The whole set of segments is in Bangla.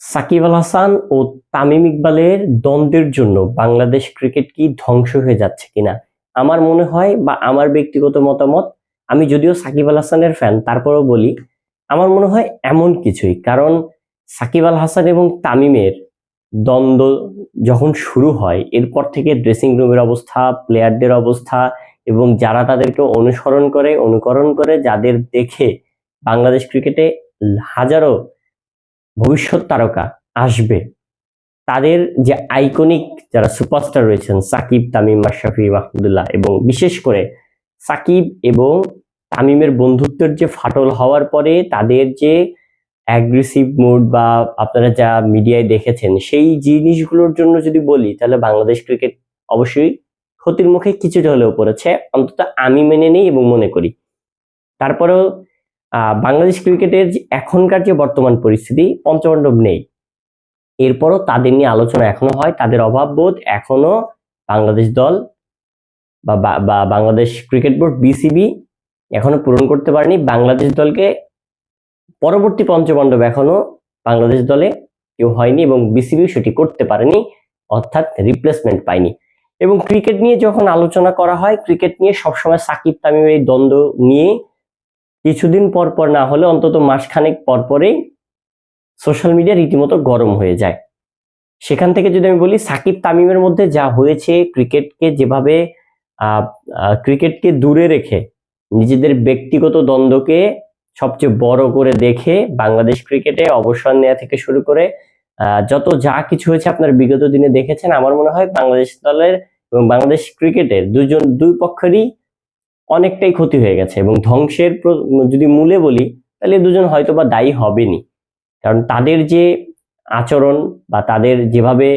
সাকিব আল হাসান ও তামিম ইকবালের দ্বন্দ্বের জন্য বাংলাদেশ ক্রিকেট কি ধ্বংস হয়ে যাচ্ছে কিনা? আমার মনে হয় বা আমার ব্যক্তিগত মতামত, আমি যদিও সাকিব আল হাসানের ফ্যান তারপরেও বলি, আমার মনে হয় এমন কিছুই। কারণ সাকিব আল হাসান এবং তামিমের দ্বন্দ্ব যখন শুরু হয়, এরপর থেকে ড্রেসিং রুমের অবস্থা প্লেয়ারদের অবস্থা এবং যারা তাদেরকে অনুসরণ করে, অনুকরণ করে, যাদের দেখে বাংলাদেশ ক্রিকেটে হাজারো ভবিষ্যৎ তারকা আসবে, তাদের যে আইকনিক যারা সুপারস্টার রয়েছেন, সাকিব, তামিম মাশরাফি মাহমুদুল্লাহ এবং বিশেষ করে সাকিব এবং তামিমের বন্ধুত্বের যে ফাটল হওয়ার পরে তাদের যে অ্যাগ্রেসিভ মুড বা আপনারা যা মিডিয়ায় দেখেছেন, সেই জিনিসগুলোর জন্য যদি বলি, তাহলে বাংলাদেশ ক্রিকেট অবশ্যই ক্ষতির মুখে কিছুটা হলেও পড়েছে। অন্তত আমি মেনে নিই এবং মনে করি। তারপরেও বাংলাদেশ ক্রিকেটের এখনকার যে বর্তমান পরিস্থিতি পঞ্চপাণ্ডব নেই। এরপরও তাদের নিয়ে আলোচনা এখনও হয়, তাদের অভাব বোধ এখনও বাংলাদেশ দল বা বাংলাদেশ ক্রিকেট বোর্ড, বিসিবি এখনও পূরণ করতে পারেনি। বাংলাদেশ দলকে পরবর্তী পঞ্চপাণ্ডব এখনও বাংলাদেশ দলে কেউ হয়নি এবং বিসিবি সেটি করতে পারেনি, অর্থাৎ রিপ্লেসমেন্ট পায়নি। এবং ক্রিকেট নিয়ে যখন আলোচনা করা হয়, ক্রিকেট নিয়ে সবসময় সাকিব তামিমের এই দ্বন্দ্ব নিয়ে কিছুদিন পর পর না হলে অন্তত মাসখানেক পর পরেই সোশ্যাল মিডিয়া রীতিমতো গরম হয়ে যায়। সেখান থেকে যদি আমি বলি সাকিব তামিমের মধ্যে যা হয়েছে, ক্রিকেটকে যেভাবে ক্রিকেটকে দূরে রেখে, নিজেদের ব্যক্তিগত দ্বন্দ্বকে সবচেয়ে বড় করে দেখে, বাংলাদেশ ক্রিকেটে অবসর নেওয়া থেকে শুরু করে যত যা কিছু হয়েছে আপনার বিগত দিনে দেখেছেন, আমার মনে হয় বাংলাদেশ দলের এবং বাংলাদেশ ক্রিকেটের দুজন, দুই পক্ষেরই অনেকটাই ক্ষতি হয়ে গেছে এবং ধ্বংসের যদি মূলে বলি, তাহলে দুজন হয়তো বা দায়ী হবেনি কারণ তাদের যে আচরণ বা তাদের যেভাবে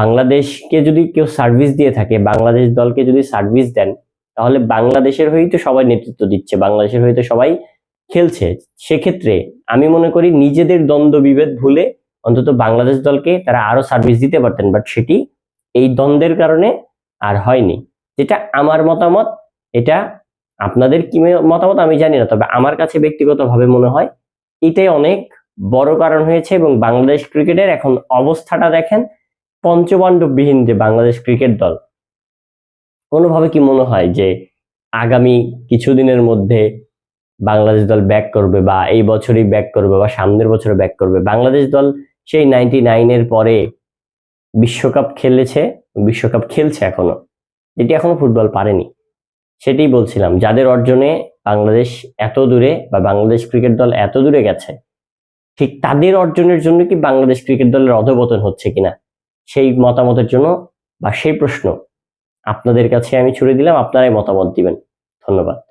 বাংলাদেশকে যদি কেউ সার্ভিস দিয়ে থাকে, বাংলাদেশ দলকে যদি সার্ভিস দেন, তাহলে বাংলাদেশের হয়েই তো সবাই নেতৃত্ব দিচ্ছে, বাংলাদেশের হয়ে তো সবাই খেলছে। সেক্ষেত্রে আমি মনে করি নিজেদের দ্বন্দ্ব বিভেদ ভুলে অন্তত বাংলাদেশ দলকে তারা আরও সার্ভিস দিতে পারতেন বাট সেটি এই দ্বন্দ্বের কারণে আর হয়নি। যেটা আমার মতামত এটা আপনাদের কি মতামত আমি জানি না, তবে আমার কাছে ব্যক্তিগতভাবে মনে হয় এটাই অনেক বড় কারণ হয়েছে এবং বাংলাদেশ ক্রিকেটের এখন অবস্থাটা দেখেন পঞ্চপাণ্ডববিহীন যে বাংলাদেশ ক্রিকেট দল। কোনোভাবে কি মনে হয় যে আগামী কিছুদিনের মধ্যে বাংলাদেশ দল ব্যাক করবে বা এই বছরই ব্যাক করবে বা সামনের বছরে ব্যাক করবে? বাংলাদেশ দল সেই নাইনটি নাইনের পরে বিশ্বকাপ খেলেছে, বিশ্বকাপ খেলছে এখনও। যেটি এখনও ফুটবল পারেনি। সেটাই বলছিলাম, যাদের অর্জনে বাংলাদেশ এত দূরে বা বাংলাদেশ ক্রিকেট দল এত দূরে গেছে, ঠিক তাদের অর্জনের জন্য কি বাংলাদেশ ক্রিকেট দলের অধপতন হচ্ছে কিনা? সেই মতামতের জন্য বা সেই প্রশ্ন আপনাদের কাছে আমি ছুড়ে দিলাম, আপনারাই মতামত দিবেন। ধন্যবাদ।